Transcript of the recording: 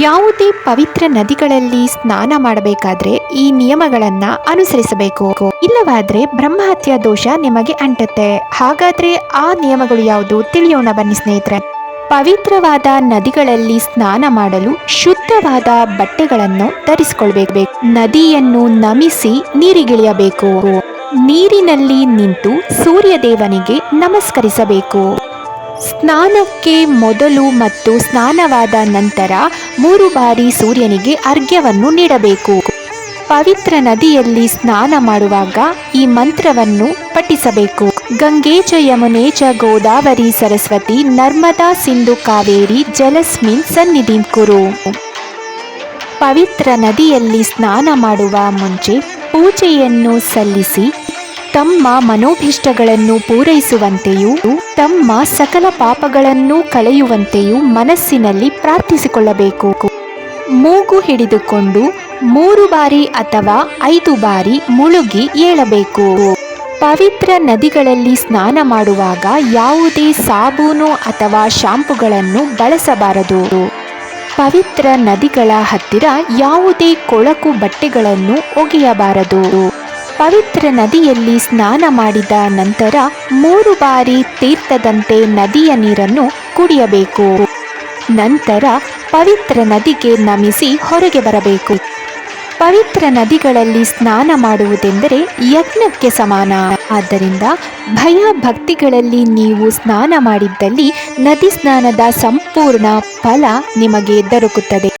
ಯಾವುದೇ ಪವಿತ್ರ ನದಿಗಳಲ್ಲಿ ಸ್ನಾನ ಮಾಡಬೇಕಾದ್ರೆ ಈ ನಿಯಮಗಳನ್ನ ಅನುಸರಿಸಬೇಕು. ಇಲ್ಲವಾದ್ರೆ ಬ್ರಹ್ಮಹತ್ಯಾ ದೋಷ ನಿಮಗೆ ಅಂಟತ್ತೆ. ಹಾಗಾದ್ರೆ ಆ ನಿಯಮಗಳು ಯಾವುದು ತಿಳಿಯೋಣ ಬನ್ನಿ ಸ್ನೇಹಿತರೆ. ಪವಿತ್ರವಾದ ನದಿಗಳಲ್ಲಿ ಸ್ನಾನ ಮಾಡಲು ಶುದ್ಧವಾದ ಬಟ್ಟೆಗಳನ್ನು ಧರಿಸಿಕೊಳ್ಬೇಕು. ನದಿಯನ್ನು ನಮಿಸಿ ನೀರಿಗಿಳಿಯಬೇಕು. ನೀರಿನಲ್ಲಿ ನಿಂತು ಸೂರ್ಯದೇವನಿಗೆ ನಮಸ್ಕರಿಸಬೇಕು. ಸ್ನಾನಕ್ಕೆ ಮೊದಲು ಮತ್ತು ಸ್ನಾನವಾದ ನಂತರ ಮೂರು ಬಾರಿ ಸೂರ್ಯನಿಗೆ ಅರ್ಘ್ಯವನ್ನು ನೀಡಬೇಕು. ಪವಿತ್ರ ನದಿಯಲ್ಲಿ ಸ್ನಾನ ಮಾಡುವಾಗ ಈ ಮಂತ್ರವನ್ನು ಪಠಿಸಬೇಕು. ಗಂಗೆ ಚ ಗೋದಾವರಿ ಸರಸ್ವತಿ ನರ್ಮದಾ ಸಿಂಧು ಕಾವೇರಿ ಜಲಸ್ಮಿನ್ ಸನ್ನಿಧಿ ಕುರು. ಪವಿತ್ರ ನದಿಯಲ್ಲಿ ಸ್ನಾನ ಮಾಡುವ ಮುಂಚೆ ಪೂಜೆಯನ್ನು ಸಲ್ಲಿಸಿ ತಮ್ಮ ಮನೋಭಿಷ್ಟಗಳನ್ನು ಪೂರೈಸುವಂತೆಯೂ ತಮ್ಮ ಸಕಲ ಪಾಪಗಳನ್ನು ಕಳೆಯುವಂತೆಯೂ ಮನಸ್ಸಿನಲ್ಲಿ ಪ್ರಾರ್ಥಿಸಿಕೊಳ್ಳಬೇಕು. ಮೂಗು ಹಿಡಿದುಕೊಂಡು ಮೂರು ಬಾರಿ ಅಥವಾ ಐದು ಬಾರಿ ಮುಳುಗಿ ಏಳಬೇಕು. ಪವಿತ್ರ ನದಿಗಳಲ್ಲಿ ಸ್ನಾನ ಮಾಡುವಾಗ ಯಾವುದೇ ಸಾಬೂನು ಅಥವಾ ಶಾಂಪುಗಳನ್ನು ಬಳಸಬಾರದು. ಪವಿತ್ರ ನದಿಗಳ ಹತ್ತಿರ ಯಾವುದೇ ಕೊಳಕು ಬಟ್ಟೆಗಳನ್ನು ಒಗೆಯಬಾರದು. ಪವಿತ್ರ ನದಿಯಲ್ಲಿ ಸ್ನಾನ ಮಾಡಿದ ನಂತರ ಮೂರು ಬಾರಿ ತೀರ್ಥದಂತೆ ನದಿಯ ನೀರನ್ನು ಕುಡಿಯಬೇಕು. ನಂತರ ಪವಿತ್ರ ನದಿಗೆ ನಮಿಸಿ ಹೊರಗೆ ಬರಬೇಕು. ಪವಿತ್ರ ನದಿಗಳಲ್ಲಿ ಸ್ನಾನ ಮಾಡುವುದೆಂದರೆ ಯಜ್ಞಕ್ಕೆ ಸಮಾನ. ಆದ್ದರಿಂದ ಭಯ ಭಕ್ತಿಗಳಲ್ಲಿ ನೀವು ಸ್ನಾನ ಮಾಡಿದ್ದಲ್ಲಿ ನದಿ ಸ್ನಾನದ ಸಂಪೂರ್ಣ ಫಲ ನಿಮಗೆ ದೊರಕುತ್ತದೆ.